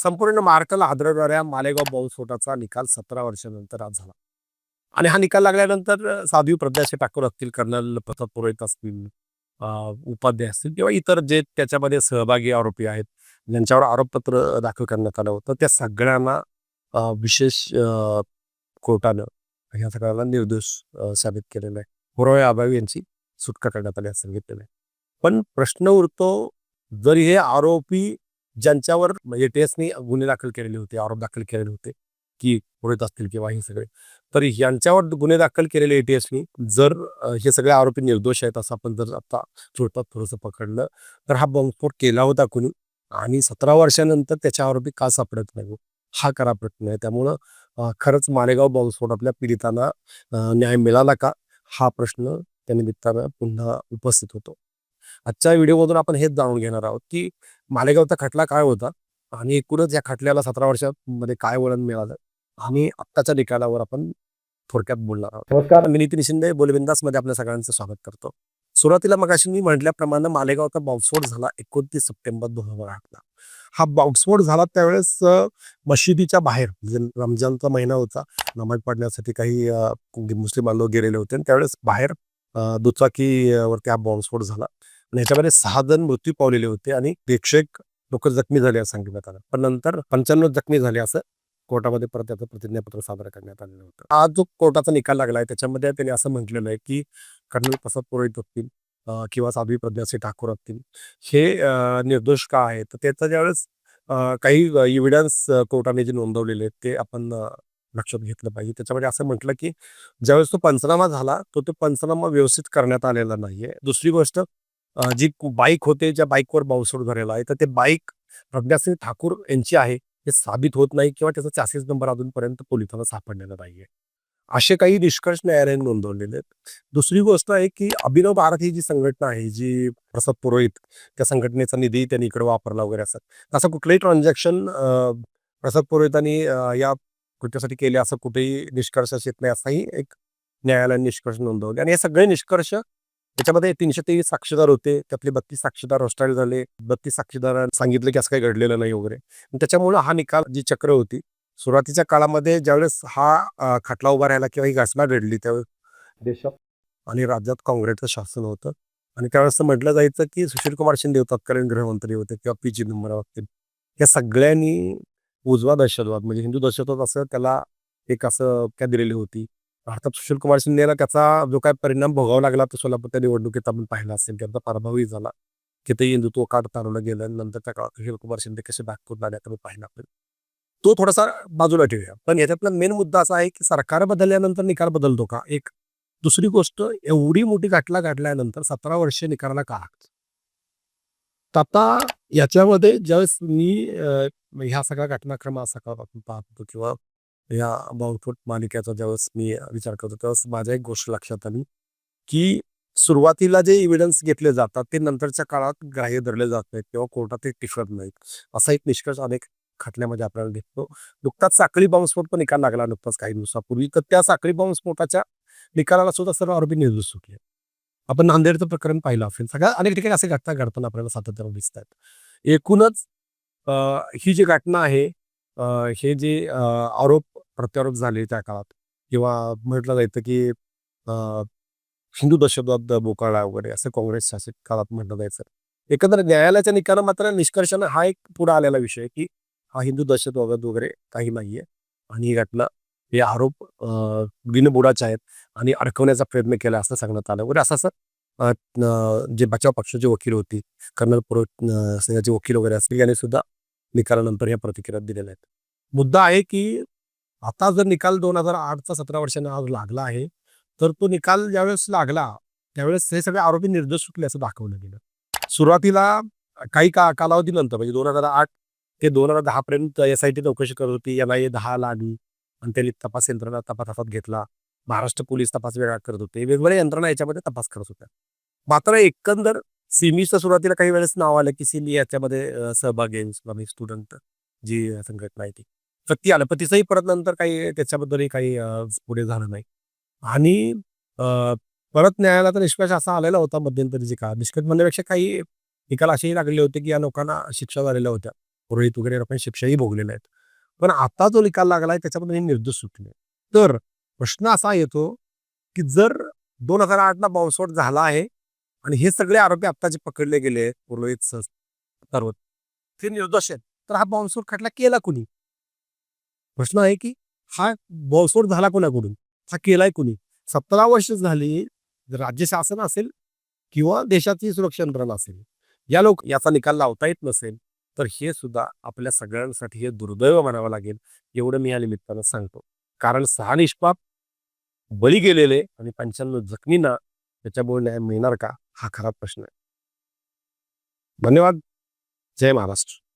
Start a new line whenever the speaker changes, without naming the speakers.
संपूर्ण महाराष्ट्राला आदरणाऱ्या मालेगाव बॉम्बस्फोटाचा निकाल सतरा वर्षानंतर आज झाला. आणि हा निकाल लागल्यानंतर साध्वी प्रज्ञाशे ठाकूर असतील कर्नल प्रसाद पुरोहित असतील उपाध्याय असतील किंवा इतर जे त्याच्यामध्ये सहभागी आरोपी आहेत ज्यांच्यावर आरोपपत्र दाखल करण्यात आलं होतं त्या सगळ्यांना विशेष कोर्टानं ह्या सगळ्याला निर्दोष साबित केलेला आहे. पुरावे अभावी यांची सुटका करण्यात आली असं सांगितलेलं आहे. पण प्रश्न उरतो जर हे आरोपी ज्यांच्यावर म्हणजे टेस्टनी गुन्हे दाखल केलेले होते आरोप दाखल केलेले होते की पुढेत असतील किंवा हे सगळे. तर यांच्यावर गुन्हे दाखल केलेले एटीएसनी जर हे सगळे आरोपी निर्दोष आहेत असं आपण जर आता थोडं थोडंसं पकडलं तर हा बॉम्बस्फोट केला होता कुणी आणि सतरा वर्षानंतर त्याच्या आरोपी का सापडत नाही हो? हा? खरा प्रश्न आहे. त्यामुळं खरंच मालेगाव बॉम्बस्फोट आपल्या पीडितांना न्याय मिळाला का? हा प्रश्न त्यानिमित्तानं पुन्हा उपस्थित होतो. आजच्या व्हिडिओमधून आपण हेच जाणून घेणार आहोत की मालेगावचा खटला काय होता? आणि एकूणच या खटल्याला सतरा वर्षामध्ये काय वळण मिळालं? आणि आत्ताच्या निकालावर आपण थोडक्यात बोलणार आहोत. नमस्कार मी नितीन शिंदे बोलबिंदासमध्ये आपल्या सगळ्यांचं स्वागत करतो. सुरुवातीला मगाशी मी म्हटल्याप्रमाणे मालेगावचा बॉम्बस्फोट झाला एकोणतीस सप्टेंबर दोन हजार आठला. हा बॉम्बस्फोट झाला त्यावेळेस मशिदीच्या बाहेर म्हणजे रमजानचा महिना होता नमाज पडण्यासाठी काही मुस्लिम बांधव गेलेले होते आणि त्यावेळेस बाहेर दुचाकीवरती दुचाकी हा बॉम्बस्फोट झाला. आणि ह्याच्यामध्ये सहा जण मृत्यू पावलेले होते आणि एकशे एक लोक जखमी झाले असं सांगण्यात आलं. पण नंतर पंच्याण्णव जखमी झाले असं कोर्टामध्ये परत त्याचं प्रतिज्ञापत्र सादर करण्यात आलेलं होतं. आज जो कोर्टाचा निकाल लागला आहे त्याच्यामध्ये त्यांनी असं म्हटलेलं आहे की कर्नल प्रसाद पुरोहित असतील किंवा साध्वी प्रज्ञासिंह ठाकूर असतील हे निर्दोष का आहे तर त्याचा ज्यावेळेस काही इव्हिडन्स कोर्टाने जे नोंदवलेले आहेत ते आपण लक्षात घेतलं पाहिजे. त्याच्यामध्ये असं म्हटलं की ज्यावेळेस तो पंचनामा झाला तो तो पंचनामा व्यवस्थित करण्यात आलेला नाहीये. दुसरी गोष्ट जी बाईक होते ज्या बाईकवर बाउसोड झालेला आहे तर ते बाईक प्रज्ञासिंह ठाकूर यांची आहे. हे साबित होत नाही किंवा त्याचा चासीस नंबर अजूनपर्यंत पोलिसांना सापडलेला नाहीये. असे काही निष्कर्ष न्यायालयाने नोंदवलेले आहेत. दुसरी गोष्ट आहे की अभिनव भारत ही जी संघटना आहे जी प्रसाद पुरोहित त्या संघटनेचा निधी त्यांनी इकडे वापरला वगैरे असं. असं कुठलंही ट्रान्झॅक्शन प्रसाद पुरोहितांनी या कृत्यासाठी केले असं कुठेही निष्कर्ष येत नाही असाही एक न्यायालयाने निष्कर्ष नोंदवले. आणि हे सगळे निष्कर्ष त्याच्यामध्ये तीनशे तेवीस साक्षीदार होते. त्यातले बत्तीस साक्षीदार हॉस्टाईल झाले. बत्तीस साक्षीदारांना सांगितलं की असं काही घडलेलं नाही वगैरे. त्याच्यामुळे हा निकाल जी चक्र होती सुरुवातीच्या काळामध्ये ज्यावेळेस हा खटला उभा राहिला किंवा ही घटना घडली त्यावेळेस देशात आणि राज्यात काँग्रेसचं शासन होतं. आणि त्यावेळेस म्हटलं जायचं की सुशील कुमार शिंदे तत्कालीन गृहमंत्री होते किंवा पी. चिदंबरम असतील या सगळ्यांनी उजवा दहशतवाद म्हणजे हिंदू दहशतवाद असं त्याला एक असं क्या दिलेली होती. आता सुशील कुमार शिंदेला त्याचा जो काय परिणाम भोगावा लागला तो सोलापूरच्या निवडणुकीत आपण पाहिला असेल त्यांचा पराभवही झाला. की ते हिंदुत्व काढ चालवलं गेलं आणि नंतर त्या काळात सुशील कुमार शिंदे कसे बॅक आले आपण पाहिला आपण तो थोडासा बाजूला ठेवूया. पण याच्यातला मेन मुद्दा असा आहे की सरकार बदलल्यानंतर निकाल बदलतो का? एक दुसरी गोष्ट एवढी मोठी गाठला घडल्यानंतर सतरा वर्षे निकालाला का आता याच्यामध्ये ज्यावेळेस मी ह्या सगळ्या घटनाक्रम असा पाहतो किंवा या बावफोट मालिकेचा ज्यावेळेस मी विचार करतो त्यावेळेस माझ्या एक गोष्ट लक्षात आली की सुरुवातीला जे इव्हिडन्स घेतले जातात ते नंतरच्या काळात ग्राह्य धरले जात नाहीत किंवा कोर्टात ते टिकत नाहीत. असा एक निष्कर्ष अनेक खटल्यामध्ये आपल्याला दिसतो. नुकताच साखळी बॉम्बस्फोट पण निकाल लागला नुकताच काही दिवसापूर्वी तर त्या साखळी बॉम्बस्फोटाच्या निकालाला सुद्धा सर्व आरोपी निर्दोष सुटले आपण नांदेडचं प्रकरण पाहिलं असेल. सगळ्या अनेक ठिकाणी असे घटना घडताना आपल्याला सातत्यानं दिसत आहेत. एकूणच ही जी घटना आहे हे जे आरोप प्रत्यारोप झाले त्या काळात. किंवा म्हटलं जायचं की हिंदू दहशतवाद बोकाळा वगैरे असं काँग्रेस शासित काळात म्हटलं जायचं. एकंदर न्यायालयाच्या निकाला मात्र निष्कर्षानं हा एक पुढे आलेला विषय की हा हिंदू दहशतवाद वगैरे काही नाहीये आणि ही घटना हे आरोप बिनबुडाचे आहेत आणि अडकवण्याचा प्रयत्न केला असं सांगण्यात आलं. वगैरे असं असं जे बचाव पक्षाची वकील होती कर्नल पुरोहित सिंगाचे वकील वगैरे असतील यांनी सुद्धा निकालानंतर या प्रतिक्रिया दिलेल्या आहेत. मुद्दा आहे की आता जर निकाल दोन हजार आठचा सतरा वर्षांना आज लागला आहे तर तो निकाल ज्यावेळेस लागला त्यावेळेस हे सगळे आरोपी निर्दोष सुटले असं दाखवलं गेलं. सुरुवातीला काही का कालावधीनंतर म्हणजे दोन हजार आठ ते दोन हजार दहा पर्यंत एस आय टी चौकशी करत होती एन आय ए दहा आली आणि त्यांनी तपास यंत्रणा तपास हातात घेतला महाराष्ट्र पोलीस तपास वेगळा करत होते वेगवेगळ्या यंत्रणा याच्यामध्ये तपास करत होत्या. मात्र एकंदर सिमीचं सुरुवातीला काही वेळेस नाव आलं की सिमी याच्यामध्ये सहभागी आहे स्टुडंट जी संघटना आहे ती. तर ती आलं. पण तिचंही परत नंतर काही त्याच्याबद्दलही काही पुढे झालं नाही. आणि परत न्यायालयाचा निष्कर्ष असा आलेला होता मध्यंतरी का निष्कर्ष म्हणण्यापेक्षा काही निकाल असेही लागले होते की या लोकांना शिक्षा झालेल्या होत्या. पुरोहित वगैरे आपण शिक्षाही भोगलेल्या आहेत. पण आता जो निकाल लागलाय त्याच्यामध्ये हे निर्दोष सुटले तर प्रश्न असा येतो की जर दोन हजार आठला बॉम्बस्फोट झाला आहे आणि हे सगळे आरोपी आत्ता जे पकडले गेले पुरोहित सह सर्व ते निर्दोष आहेत. तर हा बॉम्बस्फोट खटला केला कुणी? प्रश्न आहे की हा बॉसोड झाला कोणाकडून? हा केलाय कुणी? सतरा वर्ष झाली राज्य शासन असेल किंवा देशाची सुरक्षा यंत्रणा असेल या लोक याचा निकाल लावता येत नसेल तर हे सुद्धा आपल्या सगळ्यांसाठी हे दुर्दैव म्हणावं लागेल एवढं मी या निमित्तानं सांगतो. कारण सहा निष्पाप बळी गेलेले आणि पंच्याण्णव जखमींना त्याच्यामुळे न्याय मिळणार का? हा खरा प्रश्न आहे. धन्यवाद. जय महाराष्ट्र.